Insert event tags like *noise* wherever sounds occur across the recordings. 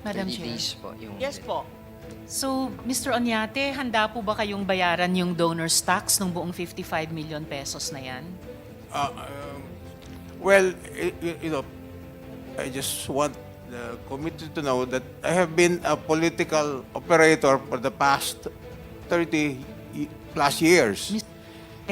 Madam 30 Chair. days po yung... Yes po. So, Mr. Onyate, handa po ba kayong bayaran yung donor's tax ng buong 55 million pesos na yan? Uh, um, well, y- y- you know, I just want the committee to know that I have been a political operator for the past 30 y- plus years. Mis-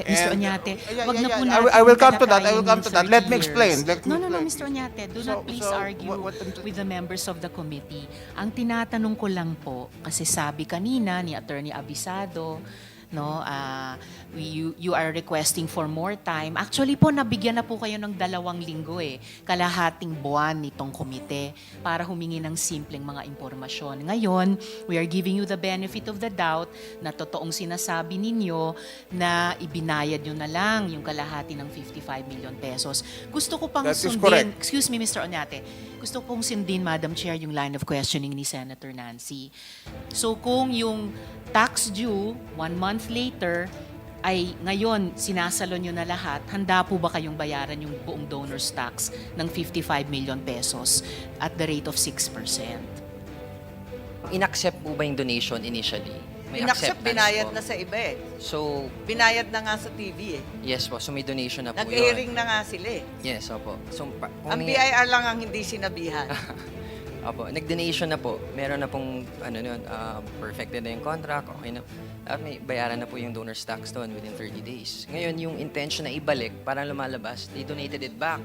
Eh, Mr. And, Onyate, yeah, wag yeah, na yeah. po I natin will- I will come to that. I will come to that. Let 30 me explain. Let me no, no, no, explain. Mr. Onyate, do So- not please so, argue what- what with the members of the committee. Ang tinatanong ko lang po, kasi sabi kanina ni Attorney Abisado, no, ah, we- you, you are requesting for more time. Actually po, nabigyan na po kayo ng dalawang linggo eh, kalahating buwan nitong komite para humingi ng simpleng mga impormasyon. Ngayon, we are giving you the benefit of the doubt na totoong sinasabi ninyo na ibinayad nyo na lang yung kalahati ng 55 million pesos. Gusto ko pang That sundin, correct. excuse me Mr. Onyate, gusto ko pong sundin, Madam Chair, yung line of questioning ni Senator Nancy. So kung yung tax due one month later ay ngayon sinasalo nyo na lahat, handa po ba kayong bayaran yung buong donor's tax ng 55 million pesos at the rate of 6%? In-accept po ba yung donation initially? May Inaccept, acceptance binayad po. na sa iba eh. So, Binayad na nga sa TV eh. yes po. So, may donation na po Nag-hearing yun. na nga sila eh. Yes, opo. So, pa, Ang BIR lang ang hindi sinabihan. *laughs* Opo, nag-donation na po. Meron na pong, ano nun, uh, perfected na yung contract, okay na. At may bayaran na po yung donor's tax doon within 30 days. Ngayon, yung intention na ibalik, parang lumalabas, they donated it back.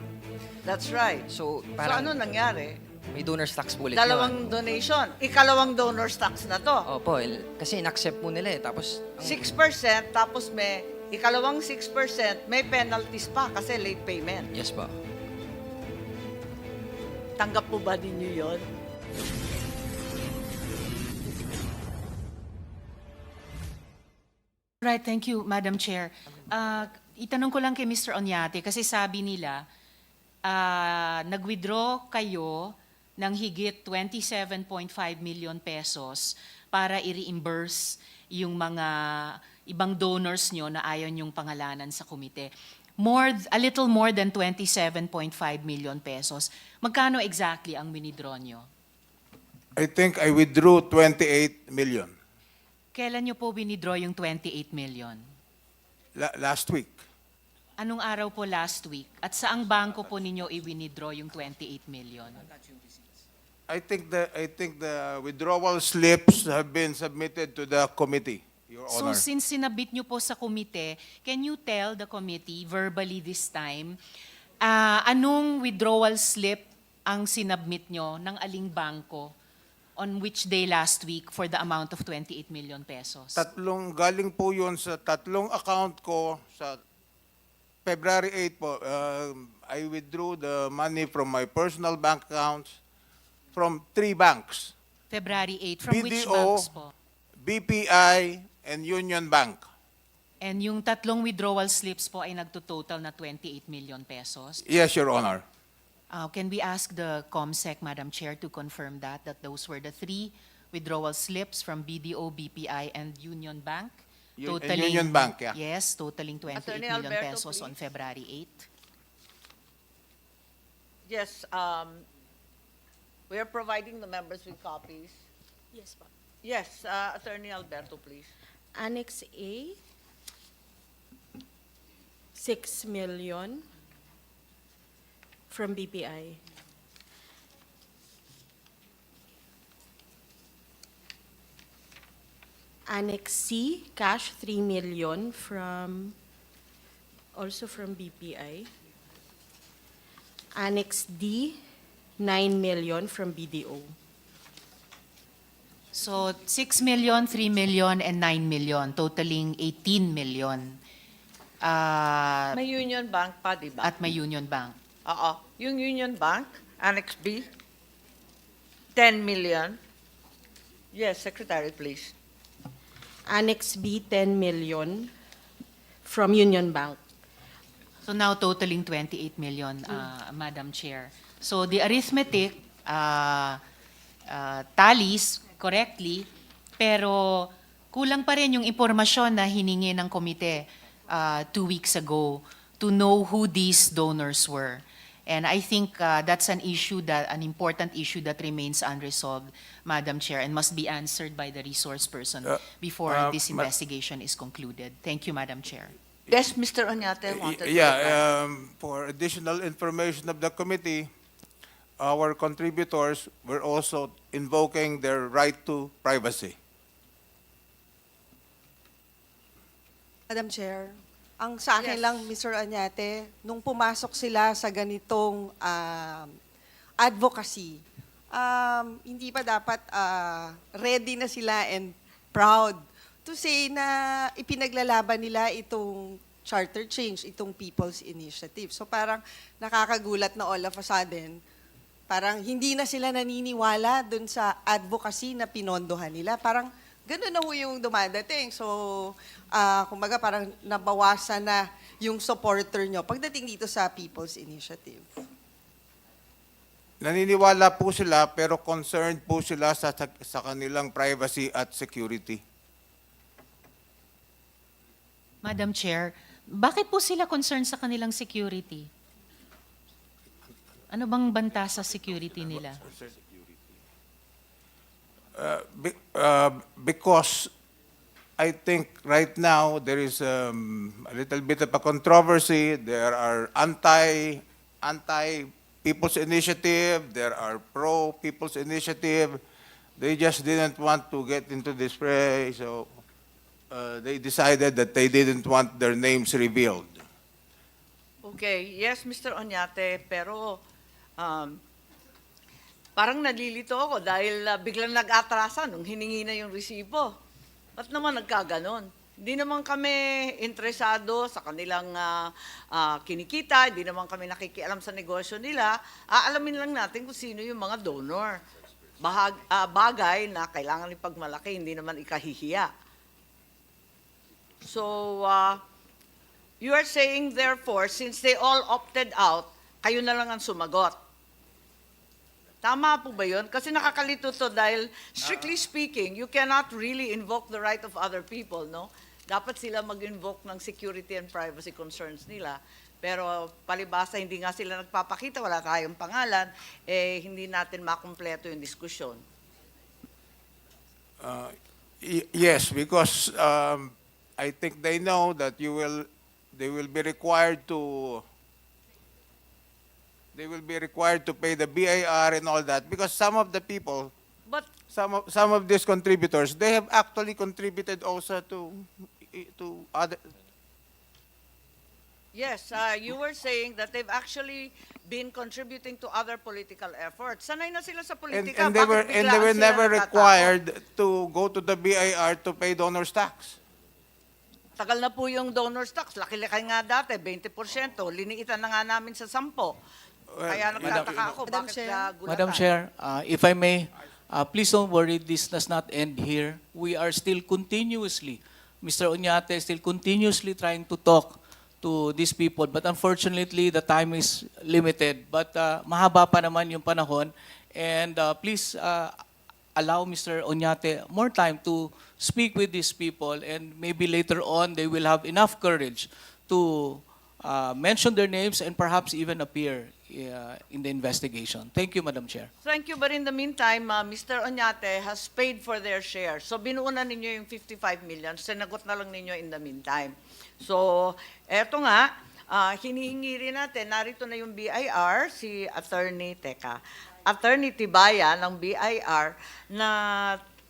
That's right. So, So parang ano nangyari? may donor's tax po ulit Dalawang yun. donation. Ikalawang donor's tax na to. Opo, kasi in-accept po nila eh. Tapos, ang- 6% tapos may ikalawang 6% may penalties pa kasi late payment. Yes po. Tanggap po ba ninyo yon? Right, thank you, Madam Chair. Ah, itanong ko lang kay Mr. Onyate kasi sabi nila, ah, nag-withdraw kayo ng higit 27.5 million pesos para i-reimburse yung mga ibang donors nyo na ayaw nyong pangalanan sa komite. More, a little more than 27.5 million pesos. Magkano exactly ang winidraw nyo? I think I withdrew 28 million Kailan nyo po winidraw yung 28 million? la- last week. Anong araw po last week? At saang bangko po ninyo i-withdraw yung 28 million? I think the I think the withdrawal slips have been submitted to the committee, Your So Honor. since sinabit nyo po sa komite, can you tell the committee verbally this time, ah, anong withdrawal slip ang sinabmit nyo ng aling bangko on which day last week for the amount of 28 million pesos? Tatlong galing po 'yun sa tatlong account ko sa February 8 po. um, I withdrew the money from my personal bank accounts from three banks, February 8, from which BDO, banks po? BPI and Union Bank. And yung tatlong withdrawal slips po ay nagtototal na 28 million pesos? Yes, Your Honor. Uh, Can we ask the COMSEC, Madam Chair, to confirm that, that those were the three withdrawal slips from BDO, BPI, and Union Bank? Yun- and Totaling- Union Bank, yeah. Yes, totaling 28 Attorney million Alberto, pesos on please. February 8. Yes, um, we are providing the members with copies. Yes po. Yes, uh, Attorney Alberto, please. Annex A, 6 million from BPI. Annex C, cash 3 million from, also from BPI. Annex D, 9 million from BDO. So 6 million, 3 million, and 9 million, totaling 18 million. Uh, May Union Bank pa, di ba? At may Union Bank. Oo. Yung Union Bank, Annex B, 10 million. Yes, Secretary, please. Annex B, 10 million from Union Bank. So now totaling 28 million, uh, Madam Chair. So the arithmetic uh, uh, tallies correctly, pero kulang pa rin yung impormasyon na hiningi ng komite uh, two weeks ago to know who these donors were. And I think uh, that's an issue that, an important issue that remains unresolved, Madam Chair, and must be answered by the resource person Uh, before uh, this ma- investigation is concluded. Thank you, Madam Chair. Yes, Mr. Oñate wanted to. Yeah, um, for additional information of the committee, our contributors were also invoking their right to privacy. Madam Chair, ang sa akin Yes. lang, Mr. Anyate, nung pumasok sila sa ganitong um, advocacy, um, hindi pa dapat ah, ready na sila and proud to say na ipinaglalaban nila itong charter change, itong People's Initiative. So parang nakakagulat na all of a sudden, parang hindi na sila naniniwala dun sa advocacy na pinondohan nila. Parang ganun na ho yung dumadating. So, ah, kumbaga parang nabawasan na yung supporter nyo pagdating dito sa People's Initiative. Naniniwala po sila pero concerned po sila sa, sa, sa kanilang privacy at security. Madam Chair, bakit po sila concerned sa kanilang security? Ano bang banta sa security nila? Be- uh, because I think right now there is um, a little bit of a controversy. There are anti anti People's Initiative. There are pro People's Initiative. They just didn't want to get into this fray, so uh, they decided that they didn't want their names revealed. Okay, yes, Mr. Oñate, pero um, parang nalilito ako dahil uh, biglang nag-atrasa nung hiningi na yung resibo. Ba't naman nagkaganon? Hindi naman kami interesado sa kanilang ah, ah, kinikita, hindi naman kami nakikialam sa negosyo nila. Aalamin lang natin kung sino yung mga donor. Bahag, ah, bagay na kailangan ipagmalaki, hindi naman ikahihiya. So, uh, You are saying therefore, since they all opted out, kayo na lang ang sumagot. Tama po ba yun? Kasi nakakalito to dahil strictly speaking, you cannot really invoke the right of other people, no? Dapat sila mag-invoke ng security and privacy concerns nila. Pero palibasa, hindi nga sila nagpapakita, wala tayong pangalan, eh hindi natin makumpleto yung diskusyon. Uh, y- yes, because um, I think they know that you will, they will be required to, they will be required to pay the BIR and all that because some of the people, But some of some of these contributors, they have actually contributed also to to other. Yes, uh, you were saying that they've actually been contributing to other political efforts. Sanay na sila sa And, politika. and they bakit were and they biglaan were sila never natatakot? required to go to the BIR to pay donors tax. Tagal na po yung donor stocks. Laki-laki nga dati, 20%. Liniitan na nga namin sa 10. Kaya nagtataka ako, Madam bakit Chair. nagulatan? Madam Chair, uh, if I may, uh, please don't worry, this does not end here. We are still continuously, Mr. Oñate is still continuously trying to talk to these people, but unfortunately, the time is limited. But uh, mahaba pa naman yung panahon, and uh, please uh, allow Mr. Oñate more time to speak with these people, and maybe later on, they will have enough courage to uh, mention their names and perhaps even appear uh, in the investigation. Thank you, Madam Chair. Thank you, but in the meantime, uh, Mr. Oñate has paid for their share. So binuuna ninyo yung 55 million, sinagot na lang ninyo in the meantime. So, eto nga, ah, hinihingi rin natin, narito na yung BIR, si Attorney, teka, Attorney Tibaya ng BIR na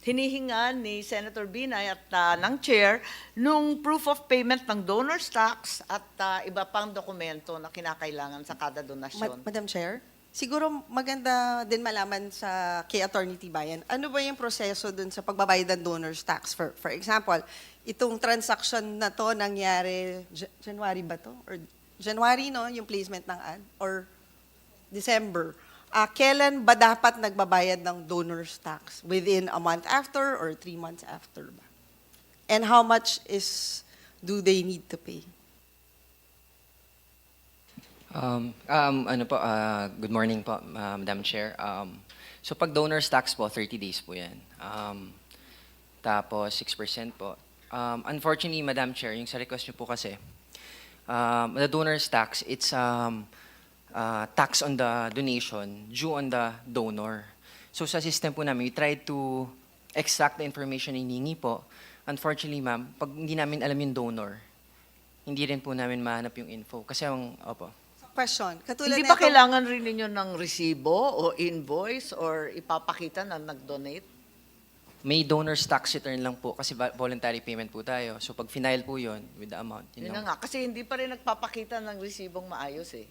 hinihinga ni Senator Binay at ah, ng chair nung proof of payment ng donor's tax at ah, iba pang dokumento na kinakailangan sa kada Ma- donasyon. Madam Chair, siguro maganda din malaman sa kay Attorney Tibayan, ano ba yung proseso dun sa pagbabayad ng donor's tax? For, for example, itong transaction na to nangyari, Ja- January ba to? Or January, no, yung placement ng ad? Or December? Ah, kailan ba dapat nagbabayad ng donor's tax? Within a month after or three months after ba? And how much is do they need to pay? Um, um, ano po, ah, good morning po, ah, Madam Chair. Um, so pag donor's tax po, 30 days po yan. Um, tapos 6% po. Um, unfortunately, Madam Chair, yung sa request niyo po kasi, um, the donor's tax, it's um, ah, tax on the donation due on the donor. So sa system po namin, we try to extract the information na hinihingi po. Unfortunately, ma'am, pag hindi namin alam yung donor, hindi rin po namin mahanap yung info. Kasi ang, opo. Question. Katulad Hindi ba itong- kailangan rin ninyo ng resibo o invoice or ipapakita na nag-donate? May donor's tax return lang po kasi voluntary payment po tayo. So pag final po yon with the amount, Yun yun na nga, kasi hindi pa rin nagpapakita ng resibong maayos eh.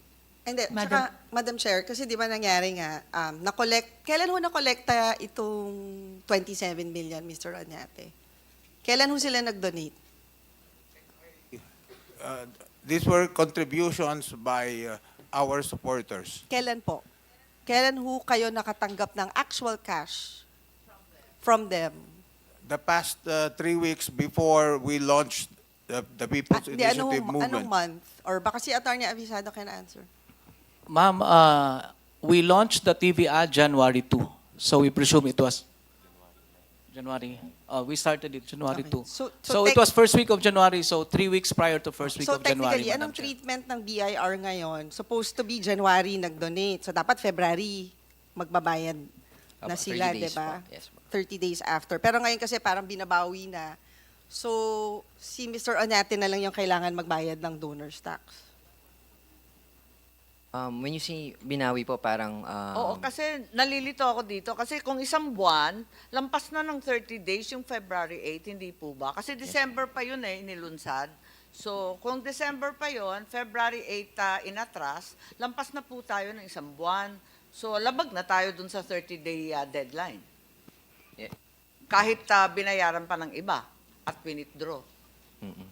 Hindi, Madam- Madam, Madam Chair, kasi di ba nangyari nga, um, na-collect, kailan ho na-collecta itong 27 million, Mr. Onyate? Kailan ho sila nag-donate? Uh, These were contributions by uh, our supporters. Kailan po? Kailan ho kayo nakatanggap ng actual cash from them? The past uh, three weeks before we launched the, the People's di, anong, Initiative anong Movement. month? Or baka si Attorney Avisado can answer. Ma'am, uh, we launched the TV ad January 2. So we presume it was January. Uh, we started it January Okay. 2. So- So, so it was first week of January, so three weeks prior to first week So of January. technically, Madam anong treatment ng BIR ngayon? Supposed to be January nag-donate. So dapat February magbabayad na Opo, 30 sila, di ba? Yes po. 30 days after. Pero ngayon kasi parang binabawi na. So, si Mr. Onate na lang yung kailangan magbayad ng donor's tax. Um, when you say binawi po, parang... um, Oo, kasi nalilito ako dito. Kasi kung isang buwan, lampas na ng 30 days yung February 8, hindi po ba? Kasi December pa yun eh, inilunsad. So, kung December pa yun, February 8 uh, inatras, lampas na po tayo ng isang buwan. So, labag na tayo dun sa 30-day uh, deadline. Yeah. Kahit uh, binayaran pa ng iba at withdraw. mm-mm.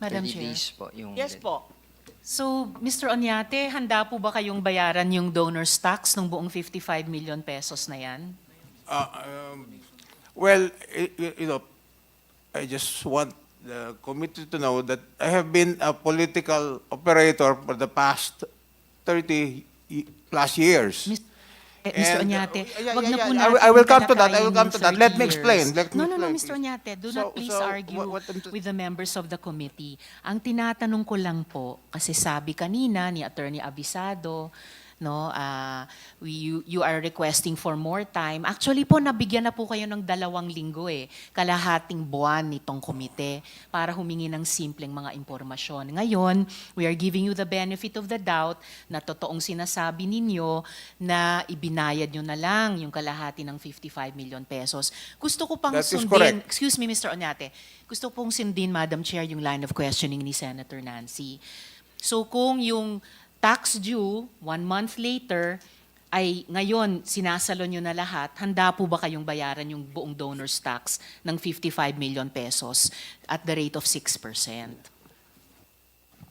Madam 30 Chair. days po yung... Yes po. So, Mr. Onyate, handa po ba kayong bayaran yung donor's tax ng buong 55 million pesos na yan? Uh, um, Well, i- i- you know, I just want the committee to know that I have been a political operator for the past 30 y- plus years. Mis- eh, Mr. And, uh, Oñate, yeah, wag yeah, na po I natin will- I will come to that. I will come to that. Let 30 me explain. Let me no, no, Mr. Oñate, do So- not please so, argue what- what with the members of the committee. Ang tinatanong ko lang po, kasi sabi kanina ni Attorney Abisado, no, ah, we, you, you are requesting for more time. Actually po, nabigyan na po kayo ng dalawang linggo eh, kalahating buwan nitong komite para humingi ng simpleng mga impormasyon. Ngayon, we are giving you the benefit of the doubt na totoong sinasabi ninyo na ibinayad nyo na lang yung kalahati ng 55 million pesos. Gusto ko pang That is sundin, correct. excuse me Mr. Onyate, gusto pong sundin Madam Chair yung line of questioning ni Senator Nancy. So kung yung tax due one month later ay ngayon sinasalo nyo na lahat, handa po ba kayong bayaran yung buong donor's tax ng 55 million pesos at the rate of 6%?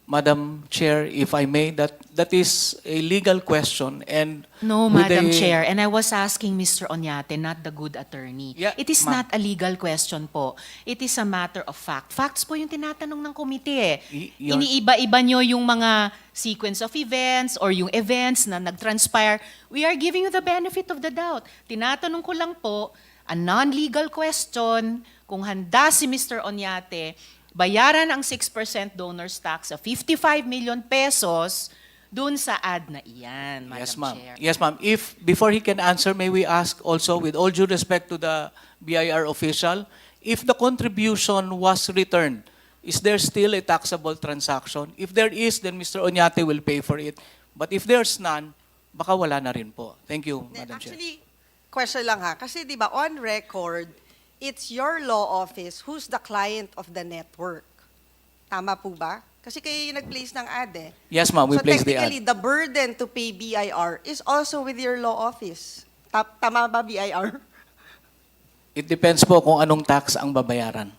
Madam Chair, if I may, that, that is a legal question and No, with Madam a- Chair. And I was asking Mr. Onyate, not the good attorney. Yeah, It is ma'am. not a legal question po. It is a matter of fact. Facts po yung tinatanong ng komite eh. Y- yun- Iniiba-iba nyo yung mga sequence of events or yung events na nag-transpire. We are giving you the benefit of the doubt. Tinatanong ko lang po, a non-legal question, kung handa si Mr. Onyate, bayaran ang 6% donor's tax of 55 million pesos dun sa ad na iyan, Madam Yes, ma'am. Chair. Yes, ma'am. If, before he can answer, may we ask also, with all due respect to the BIR official, if the contribution was returned, is there still a taxable transaction? If there is, then Mr. Onyate will pay for it. But if there's none, baka wala na rin po. Thank you, Madam Chair. Actually, question lang ha. Kasi di ba on record, it's your law office who's the client of the network. Tama po ba? Kasi kayo yung nag-place ng ad eh. Yes, ma'am, we so placed the ad. technically, the burden to pay BIR is also with your law office. Ta- Tama ba BIR? It depends po kung anong tax ang babayaran.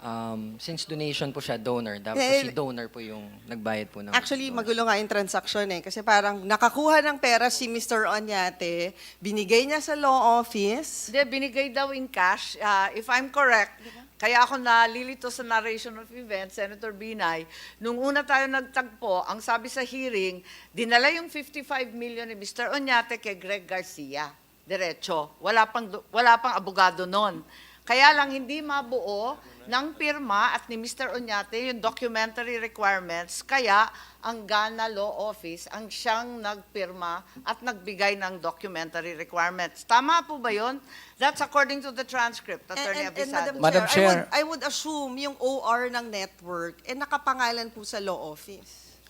Um, since donation po siya, donor, dapat Eh, po si donor po yung nagbayad po ng... Actually, donor. magulo nga yung transaction eh. Kasi parang nakakuha ng pera si Mr. Onyate, binigay niya sa law office. Hindi, binigay daw in cash. Ah, if I'm correct, kaya ako nalilito sa narration of events, Senator Binay, nung una tayo nagtagpo, ang sabi sa hearing, dinala yung 55 million ni Mr. Oñate kay Greg Garcia. Diretso. Wala pang, wala pang abogado noon. Kaya lang hindi mabuo ng pirma at ni Mr. Oñate yung documentary requirements. Kaya ang Ghana Law Office ang siyang nagpirma at nagbigay ng documentary requirements. Tama po ba yun? That's according to the transcript, And, Attorney and, and Abisado. Madam, Madam Chair, I would, Chair. I would assume yung OR ng network, eh nakapangalan po sa law office.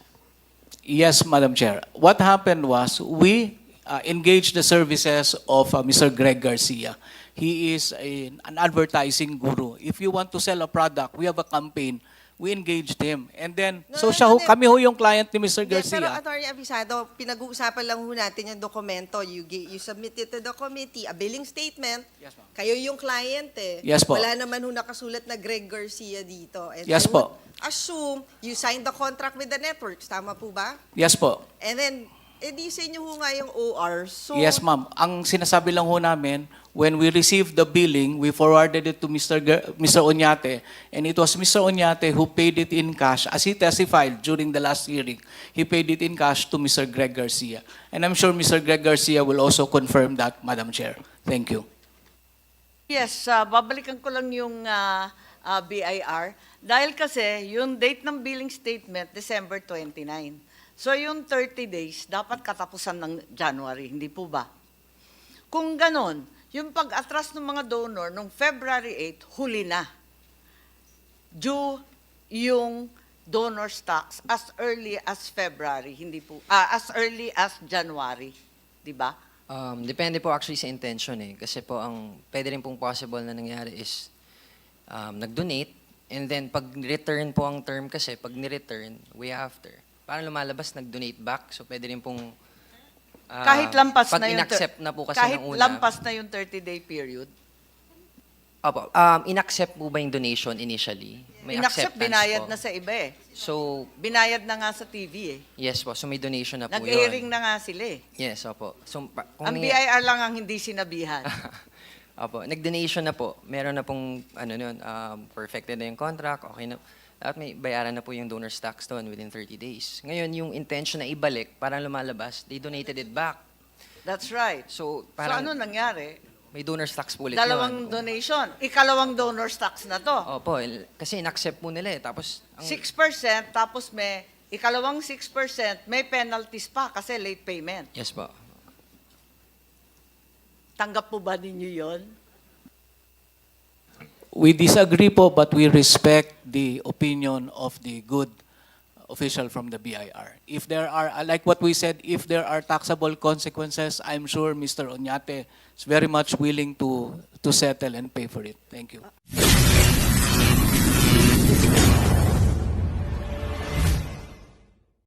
Yes, Madam Chair. What happened was we uh, engaged the services of uh, Mr. Greg Garcia. He is a- an advertising guru. If you want to sell a product, we have a campaign. We engaged him. And then, No, so no, siya no, ho, no. kami ho yung client ni Mr. Hindi, Pero Garcia. Attorney Abisado, pinag-uusapan lang ho natin yung dokumento. You, you submitted to the committee a billing statement. Yes, ma'am. Kayo yung client eh. Yes po. Wala naman ho nakasulat na Greg Garcia dito. And Yes I po. assume you signed the contract with the networks. Tama po ba? Yes po. And then, edi sa inyo ho nga yung OR. So, Yes, ma'am. Ang sinasabi lang ho namin, when we received the billing, we forwarded it to Mr. Ger- Mr. Oñate, and it was Mr. Oñate who paid it in cash, as he testified during the last hearing. He paid it in cash to Mr. Greg Garcia. And I'm sure Mr. Greg Garcia will also confirm that, Madam Chair. Thank you. Yes, ah, babalikan ko lang yung ah, ah, BIR. Dahil kasi, yung date ng billing statement, December 29. So yung 30 days, dapat katapusan ng January, hindi po ba? Kung ganon, yung pag-atras ng mga donor nung February 8, huli na. Due yung donor stocks as early as February, hindi po, ah, as early as January, di ba? Um, depende po actually sa intention eh. Kasi po ang pwede rin pong possible na nangyari is um, nag-donate and then pag return po ang term kasi, pag ni-return, way after, parang lumalabas, nag-donate back. So pwede rin pong ah, Kahit lampas pag na yung... inaccept na po kasi kahit ng una. lampas na yung 30-day period. Opo, um, inaccept po ba yung donation initially? May Inaccept, acceptance binayad po. na sa iba eh. So, Binayad na nga sa TV eh. yes po. So may donation na po Nag-airing yun. na nga sila eh. Yes, opo. So, pa- kung Ang nangy- BIR lang ang hindi sinabihan. *laughs* Opo, nag-donation na po. Meron na pong, ano nun, um, perfected na yung contract, okay na. At may bayaran na po yung donor's tax doon within 30 days. Ngayon, yung intention na ibalik, parang lumalabas, they donated it back. That's right. So, so parang ano nangyari? may donor's tax po ulit Dalawang yun. donation. Ikalawang donor tax na to. Opo, kasi in-accept po nila eh. Tapos, ang, 6% tapos may ikalawang 6% may penalties pa kasi late payment. yes po. Tanggap po ba ninyo yon? we disagree po but we respect the opinion of the good official from the BIR. If there are, like what we said, if there are taxable consequences, I'm sure Mr. Onyate is very much willing to, to settle and pay for it. Thank you.